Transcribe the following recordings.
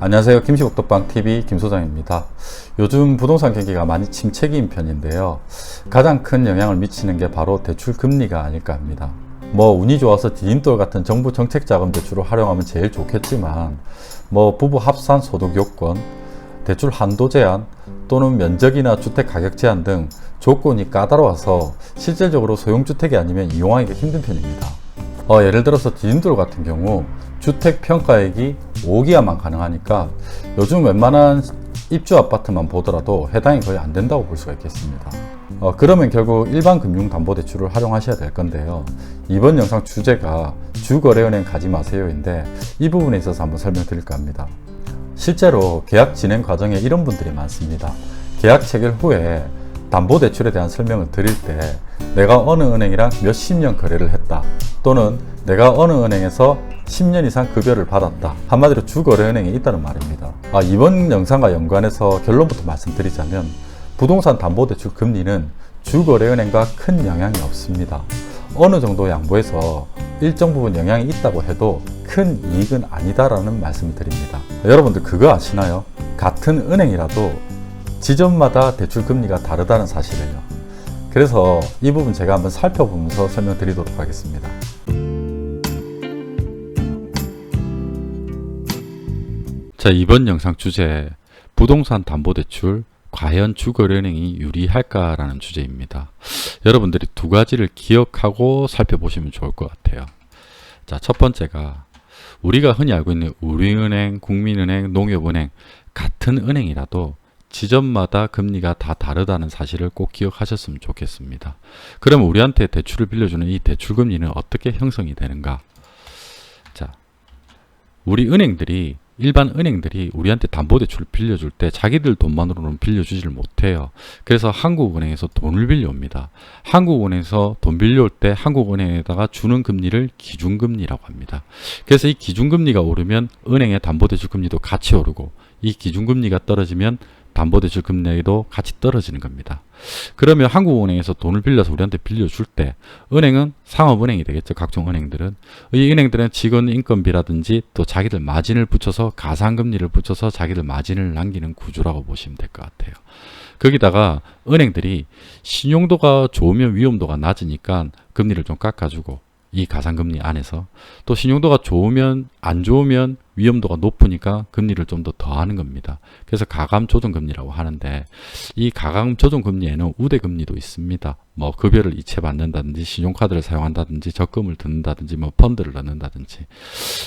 안녕하세요. 김시복덕방TV 김소장입니다. 요즘 부동산 경기가 많이 침체기인 편인데요. 가장 큰 영향을 미치는 게 바로 대출 금리가 아닐까 합니다. 뭐 운이 좋아서 디딤돌 같은 정부 정책 자금 대출을 활용하면 제일 좋겠지만 뭐 부부 합산 소득 요건, 대출 한도 제한 또는 면적이나 주택 가격 제한 등 조건이 까다로워서 실질적으로 소형주택이 아니면 이용하기가 힘든 편입니다. 어, 예를 들어서 디딤돌 같은 경우 주택 평가액이 5기가만 가능하니까 요즘 웬만한 입주 아파트만 보더라도 해당이 거의 안 된다고 볼 수가 있겠습니다. 어, 그러면 결국 일반 금융담보대출을 활용하셔야 될 건데요. 이번 영상 주제가 주거래은행 가지 마세요인데 이 부분에 있어서 한번 설명드릴까 합니다. 실제로 계약 진행 과정에 이런 분들이 많습니다. 계약 체결 후에 담보대출에 대한 설명을 드릴 때 내가 어느 은행이랑 몇십 년 거래를 했다 또는 내가 어느 은행에서 10년 이상 급여를 받았다. 한마디로 주거래은행에 있다는 말입니다. 아, 이번 영상과 연관해서 결론부터 말씀드리자면 부동산 담보대출 금리는 주거래은행과 큰 영향이 없습니다. 어느 정도 양보해서 일정 부분 영향이 있다고 해도 큰 이익은 아니다라는 말씀을 드립니다. 여러분들 그거 아시나요? 같은 은행이라도 지점마다 대출 금리가 다르다는 사실을요. 그래서 이 부분 제가 한번 살펴보면서 설명드리도록 하겠습니다. 자, 이번 영상 주제 부동산 담보대출 과연 주거은행이 유리할까라는 주제입니다. 여러분들이 두 가지를 기억하고 살펴보시면 좋을 것 같아요. 자, 첫 번째가 우리가 흔히 알고 있는 우리은행, 국민은행, 농협은행 같은 은행이라도 지점마다 금리가 다 다르다는 사실을 꼭 기억하셨으면 좋겠습니다. 그럼 우리한테 대출을 빌려주는 이 대출 금리는 어떻게 형성이 되는가? 자, 우리 은행들이 일반 은행들이 우리한테 담보대출을 빌려줄 때 자기들 돈만으로는 빌려주질 못해요. 그래서 한국은행에서 돈을 빌려옵니다. 한국은행에서 돈 빌려올 때 한국은행에다가 주는 금리를 기준금리라고 합니다. 그래서 이 기준금리가 오르면 은행의 담보대출 금리도 같이 오르고 이 기준금리가 떨어지면 담보대출 금리도 같이 떨어지는 겁니다. 그러면 한국은행에서 돈을 빌려서 우리한테 빌려줄 때 은행은 상업은행이 되겠죠. 각종 은행들은 이 은행들은 직원 인건비라든지 또 자기들 마진을 붙여서 가상금리를 붙여서 자기들 마진을 남기는 구조라고 보시면 될 것 같아요. 거기다가 은행들이 신용도가 좋으면 위험도가 낮으니까 금리를 좀 깎아주고 이 가상금리 안에서 또 신용도가 좋으면 안 좋으면 위험도가 높으니까 금리를 좀 더 더하는 겁니다. 그래서 가감 조정 금리라고 하는데 이 가감 조정 금리에는 우대 금리도 있습니다. 뭐 급여를 이체 받는다든지 신용카드를 사용한다든지 적금을 듣는다든지 뭐 펀드를 넣는다든지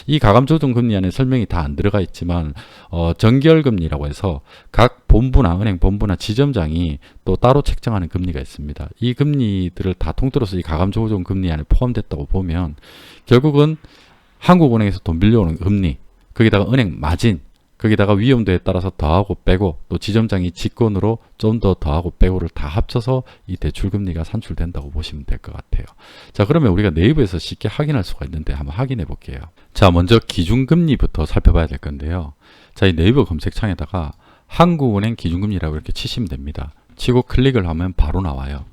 이 가감 조정 금리 안에 설명이 다 안 들어가 있지만 어 정결 금리라고 해서 각 본부나 은행 본부나 지점장이 또 따로 책정하는 금리가 있습니다. 이 금리들을 다 통틀어서 이 가감 조정 금리 안에 포함됐다고 보면 결국은 한국은행에서 돈 빌려오는 금리 거기다가 은행 마진, 거기다가 위험도에 따라서 더하고 빼고 또 지점장이 직권으로 좀 더 더하고 빼고를 다 합쳐서 이 대출 금리가 산출된다고 보시면 될 것 같아요. 자, 그러면 우리가 네이버에서 쉽게 확인할 수가 있는데 한번 확인해 볼게요. 자, 먼저 기준금리부터 살펴봐야 될 건데요. 자, 이 네이버 검색창에다가 한국은행 기준금리라고 이렇게 치시면 됩니다. 치고 클릭을 하면 바로 나와요.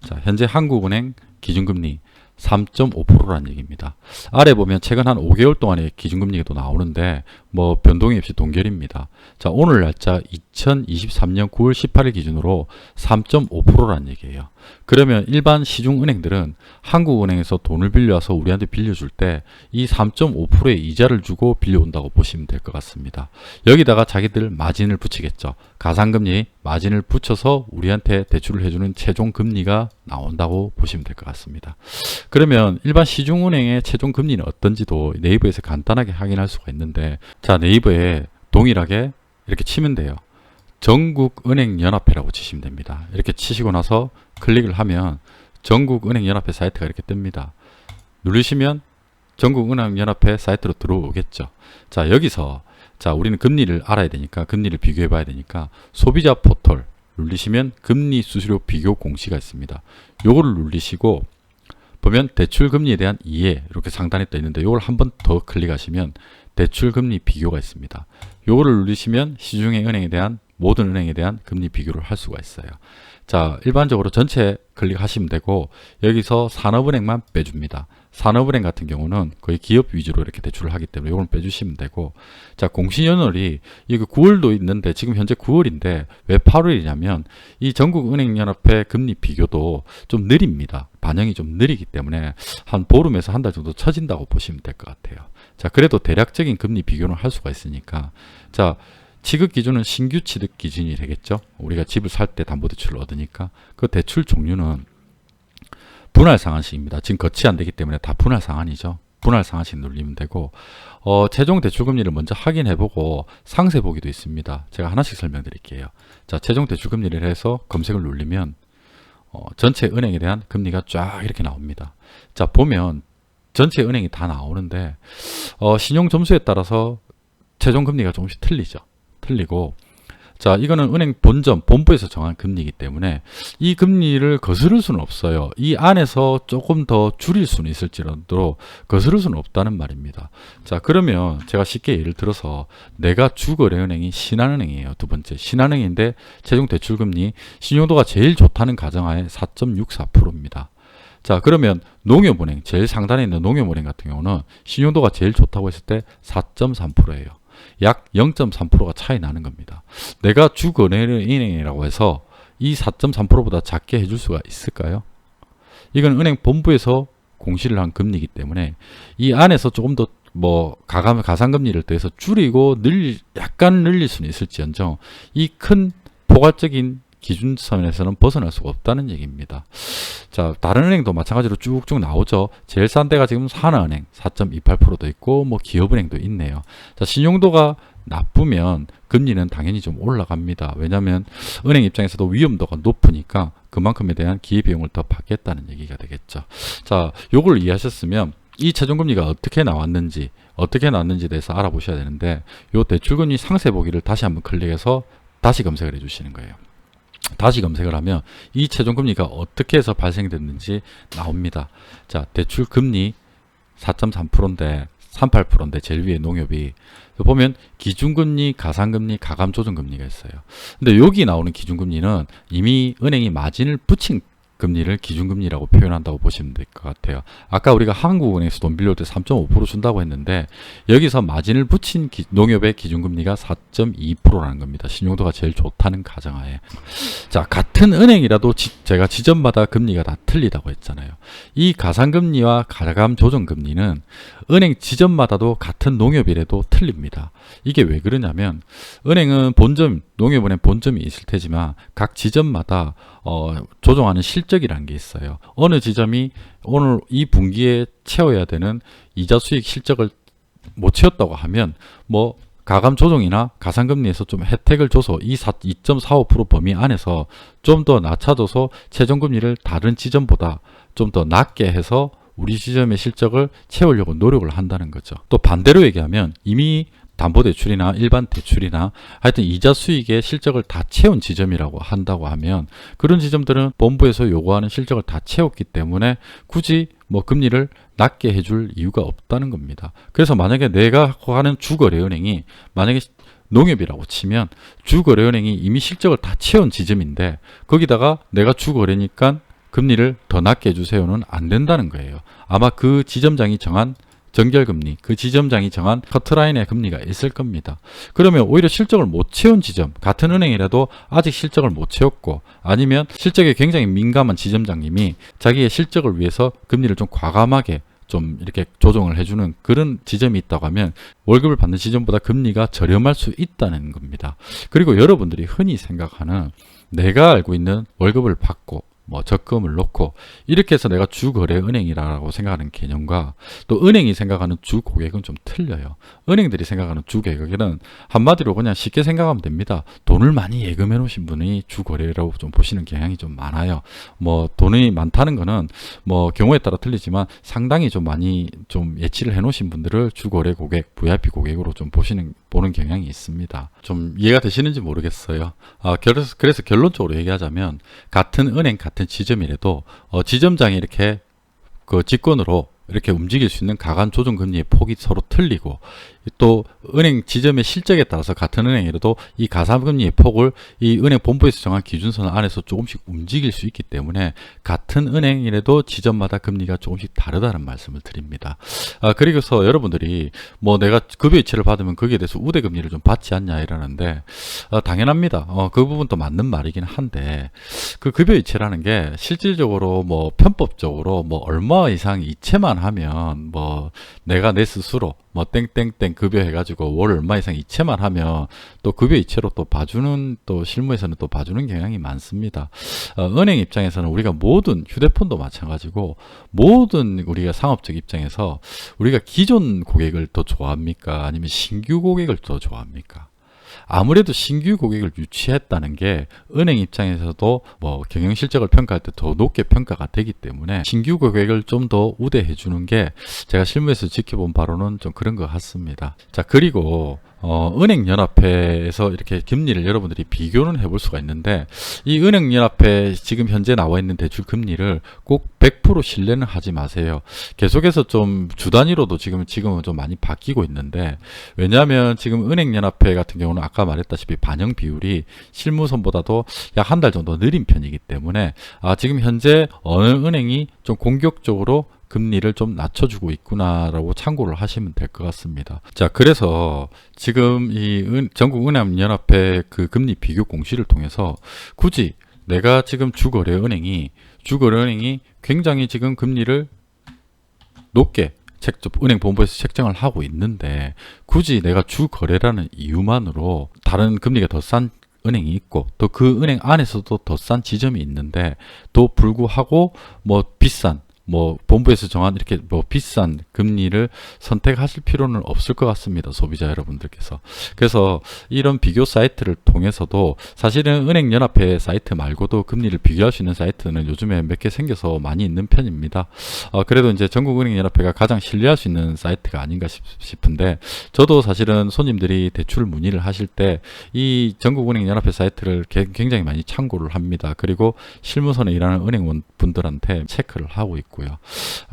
자, 현재 한국은행 기준금리 3.5%라는 얘기입니다. 아래 보면 최근 한 5개월 동안의 기준금리가 또 나오는데 뭐 변동이 없이 동결입니다. 자 오늘 날짜 2023년 9월 18일 기준으로 3.5%라는 얘기예요. 그러면 일반 시중 은행들은 한국은행에서 돈을 빌려와서 우리한테 빌려줄 때 이 3.5%의 이자를 주고 빌려온다고 보시면 될 것 같습니다. 여기다가 자기들 마진을 붙이겠죠. 가상금리 마진을 붙여서 우리한테 대출을 해주는 최종 금리가 나온다고 보시면 될 것 같습니다. 그러면 일반 시중은행의 최종 금리는 어떤지도 네이버에서 간단하게 확인할 수가 있는데 자 네이버에 동일하게 이렇게 치면 돼요. 전국은행연합회라고 치시면 됩니다. 이렇게 치시고 나서 클릭을 하면 전국은행연합회 사이트가 이렇게 뜹니다. 누르시면 전국은행연합회 사이트로 들어오겠죠. 자 여기서 자 우리는 금리를 알아야 되니까 금리를 비교해 봐야 되니까 소비자 포털 누르시면 금리 수수료 비교 공시가 있습니다. 요거를 누르시고 보면 대출 금리에 대한 이해 이렇게 상단에 떠 있는데 이걸 한 번 더 클릭하시면 대출 금리 비교가 있습니다. 요거를 누르시면 시중의 은행에 대한 모든 은행에 대한 금리 비교를 할 수가 있어요. 자, 일반적으로 전체 클릭하시면 되고 여기서 산업은행만 빼줍니다. 산업은행 같은 경우는 거의 기업 위주로 이렇게 대출을 하기 때문에 이걸 빼주시면 되고 자 공시연월이 이거 9월도 있는데 지금 현재 9월인데 왜 8월이냐면 이 전국은행연합회 금리 비교도 좀 느립니다. 반영이 좀 느리기 때문에 한 보름에서 한 달 정도 처진다고 보시면 될 것 같아요. 자 그래도 대략적인 금리 비교는 할 수가 있으니까 자 취급 기준은 신규 취득 기준이 되겠죠. 우리가 집을 살 때 담보대출을 얻으니까 그 대출 종류는 분할 상한식입니다. 지금 거치 안 되기 때문에 다 분할 상한이죠. 분할 상한식 눌리면 되고 어, 최종 대출 금리를 먼저 확인해 보고 상세 보기도 있습니다. 제가 하나씩 설명드릴게요. 자, 최종 대출 금리를 해서 검색을 누르면 어, 전체 은행에 대한 금리가 쫙 이렇게 나옵니다. 자, 보면 전체 은행이 다 나오는데 어, 신용 점수에 따라서 최종 금리가 조금씩 틀리죠. 틀리고 자 이거는 은행 본점 본부에서 정한 금리이기 때문에 이 금리를 거스를 수는 없어요. 이 안에서 조금 더 줄일 수는 있을지라도 거스를 수는 없다는 말입니다. 자 그러면 제가 쉽게 예를 들어서 내가 주거래은행이 신한은행이에요. 두 번째 신한은행인데 최종 대출금리 신용도가 제일 좋다는 가정하에 4.64%입니다. 자 그러면 농협은행 제일 상단에 있는 농협은행 같은 경우는 신용도가 제일 좋다고 했을 때 4.3%예요. 약 0.3%가 차이 나는 겁니다. 내가 주거래은행이라고 해서 이 4.3%보다 작게 해줄 수가 있을까요? 이건 은행 본부에서 공시를 한 금리이기 때문에 이 안에서 조금 더 뭐 가감 가상금리를 더해서 줄이고 늘 약간 늘릴 수는 있을지언정 이 큰 포괄적인 기준 선에서는 벗어날 수가 없다는 얘기입니다. 자, 다른 은행도 마찬가지로 쭉쭉 나오죠. 제일 싼 데가 지금 하나은행 4.28%도 있고 뭐 기업은행도 있네요. 자, 신용도가 나쁘면 금리는 당연히 좀 올라갑니다. 왜냐하면 은행 입장에서도 위험도가 높으니까 그만큼에 대한 기회비용을 더 받겠다는 얘기가 되겠죠. 자, 요걸 이해하셨으면 이 최종금리가 어떻게 나왔는지 어떻게 나왔는지에 대해서 알아보셔야 되는데 요 대출금리 상세 보기를 다시 한번 클릭해서 다시 검색을 해주시는 거예요. 다시 검색을 하면 이 최종금리가 어떻게 해서 발생됐는지 나옵니다. 자, 대출 금리 4.3%인데 38%인데 제일 위에 농협이 보면 기준금리, 가상금리, 가감조정금리가 있어요. 근데 여기 나오는 기준금리는 이미 은행이 마진을 붙인 금리를 기준금리라고 표현한다고 보시면 될 것 같아요. 아까 우리가 한국은행에서 돈 빌려올 때 3.5% 준다고 했는데 여기서 마진을 붙인 기, 농협의 기준금리가 4.2%라는 겁니다. 신용도가 제일 좋다는 가정하에. 자, 같은 은행이라도 지, 제가 지점마다 금리가 다 틀리다고 했잖아요. 이 가상금리와 가감 조정금리는 은행 지점마다도 같은 농협이라도 틀립니다. 이게 왜 그러냐면 은행은 본점, 농협은행 본점이 있을 테지만 각 지점마다 어, 조정하는 실적이라는 게 있어요. 어느 지점이 오늘 이 분기에 채워야 되는 이자 수익 실적을 못 채웠다고 하면 뭐 가감 조정이나 가상금리에서 좀 혜택을 줘서 이 2.45% 범위 안에서 좀 더 낮춰줘서 최종금리를 다른 지점보다 좀 더 낮게 해서 우리 지점의 실적을 채우려고 노력을 한다는 거죠. 또 반대로 얘기하면 이미 담보대출이나 일반 대출이나 하여튼 이자 수익의 실적을 다 채운 지점이라고 한다고 하면 그런 지점들은 본부에서 요구하는 실적을 다 채웠기 때문에 굳이 뭐 금리를 낮게 해줄 이유가 없다는 겁니다. 그래서 만약에 내가 하는 주거래은행이 만약에 농협이라고 치면 주거래은행이 이미 실적을 다 채운 지점인데 거기다가 내가 주거래니까 금리를 더 낮게 해주세요는 안 된다는 거예요. 아마 그 지점장이 정한 정결금리, 그 지점장이 정한 커트라인의 금리가 있을 겁니다. 그러면 오히려 실적을 못 채운 지점, 같은 은행이라도 아직 실적을 못 채웠고 아니면 실적에 굉장히 민감한 지점장님이 자기의 실적을 위해서 금리를 좀 과감하게 좀 이렇게 조정을 해주는 그런 지점이 있다고 하면 월급을 받는 지점보다 금리가 저렴할 수 있다는 겁니다. 그리고 여러분들이 흔히 생각하는 내가 알고 있는 월급을 받고 뭐 적금을 놓고 이렇게 해서 내가 주거래 은행이라고 생각하는 개념과 또 은행이 생각하는 주 고객은 좀 틀려요. 은행들이 생각하는 주 고객은 한마디로 그냥 쉽게 생각하면 됩니다. 돈을 많이 예금해 놓으신 분이 주 거래라고 좀 보시는 경향이 좀 많아요. 뭐 돈이 많다는 거는 뭐 경우에 따라 틀리지만 상당히 좀 많이 좀 예치를 해 놓으신 분들을 주 거래 고객, VIP 고객으로 좀 보시는 보는 경향이 있습니다. 좀 이해가 되시는지 모르겠어요. 아, 그래서 그래서 결론적으로 얘기하자면 같은 은행 같은 지점이라도 어, 지점장이 이렇게 그 직권으로 이렇게 움직일 수 있는 가간 조정 금리의 폭이 서로 틀리고 또 은행 지점의 실적에 따라서 같은 은행이라도 이 가산금리의 폭을 이 은행 본부에서 정한 기준선 안에서 조금씩 움직일 수 있기 때문에 같은 은행이라도 지점마다 금리가 조금씩 다르다는 말씀을 드립니다. 아, 그리고서 여러분들이 뭐 내가 급여 이체를 받으면 거기에 대해서 우대 금리를 좀 받지 않냐 이러는데 어, 당연합니다. 어, 그 부분도 맞는 말이긴 한데 그 급여 이체라는 게 실질적으로 뭐 편법적으로 뭐 얼마 이상 이체만 하면 뭐 내가 내 스스로 뭐 땡땡땡 급여 해가지고 월 얼마 이상 이체만 하면 또 급여 이체로 또 봐주는 또 실무에서는 또 봐주는 경향이 많습니다. 어, 은행 입장에서는 우리가 모든 휴대폰도 마찬가지고 모든 우리가 상업적 입장에서 우리가 기존 고객을 더 좋아합니까? 아니면 신규 고객을 더 좋아합니까? 아무래도 신규 고객을 유치했다는 게 은행 입장에서도 뭐 경영 실적을 평가할 때 더 높게 평가가 되기 때문에 신규 고객을 좀 더 우대해 주는 게 제가 실무에서 지켜본 바로는 좀 그런 것 같습니다. 자, 그리고 어, 은행연합회에서 이렇게 금리를 여러분들이 비교는 해볼 수가 있는데 이 은행연합회 지금 현재 나와 있는 대출 금리를 꼭 100% 신뢰는 하지 마세요. 계속해서 좀 주 단위로도 지금 지금은 좀 많이 바뀌고 있는데 왜냐하면 지금 은행연합회 같은 경우는 아까 말했다시피 반영 비율이 실무선보다도 약 한 달 정도 느린 편이기 때문에 아 지금 현재 어느 은행이 좀 공격적으로 금리를 좀 낮춰주고 있구나라고 참고를 하시면 될 것 같습니다. 자, 그래서 지금 이 은- 전국은행연합회 그 금리 비교 공시를 통해서 굳이 내가 지금 주거래 은행이 주거래 은행이 굉장히 지금 금리를 높게 책정, 은행 본부에서 책정을 하고 있는데 굳이 내가 주거래라는 이유만으로 다른 금리가 더 싼 은행이 있고 또 그 은행 안에서도 더 싼 지점이 있는데 또 불구하고 뭐 비싼 뭐 본부에서 정한 이렇게 뭐 비싼 금리를 선택하실 필요는 없을 것 같습니다 소비자 여러분들께서 그래서 이런 비교 사이트를 통해서도 사실은 은행 연합회 사이트 말고도 금리를 비교할 수 있는 사이트는 요즘에 몇 개 생겨서 많이 있는 편입니다 어, 그래도 이제 전국은행연합회가 가장 신뢰할 수 있는 사이트가 아닌가 싶, 싶은데 저도 사실은 손님들이 대출 문의를 하실 때 이 전국은행연합회 사이트를 개- 굉장히 많이 참고를 합니다. 그리고 실무선에 일하는 은행원 분들한테 체크를 하고 있고 요.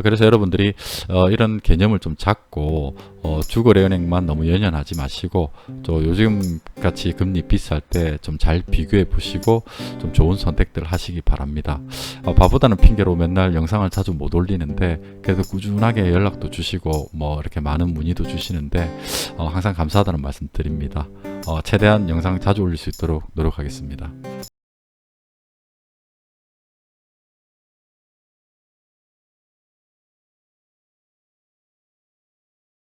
그래서 여러분들이 어, 이런 개념을 좀 잡고 어, 주거래 은행만 너무 연연하지 마시고 또 요즘 같이 금리 비쌀 때 좀 잘 비교해 보시고 좀 좋은 선택들 하시기 바랍니다. 어, 바보다는 핑계로 맨날 영상을 자주 못 올리는데 그래도 꾸준하게 연락도 주시고 뭐 이렇게 많은 문의도 주시는데 어, 항상 감사하다는 말씀 드립니다. 어, 최대한 영상 자주 올릴 수 있도록 노력하겠습니다.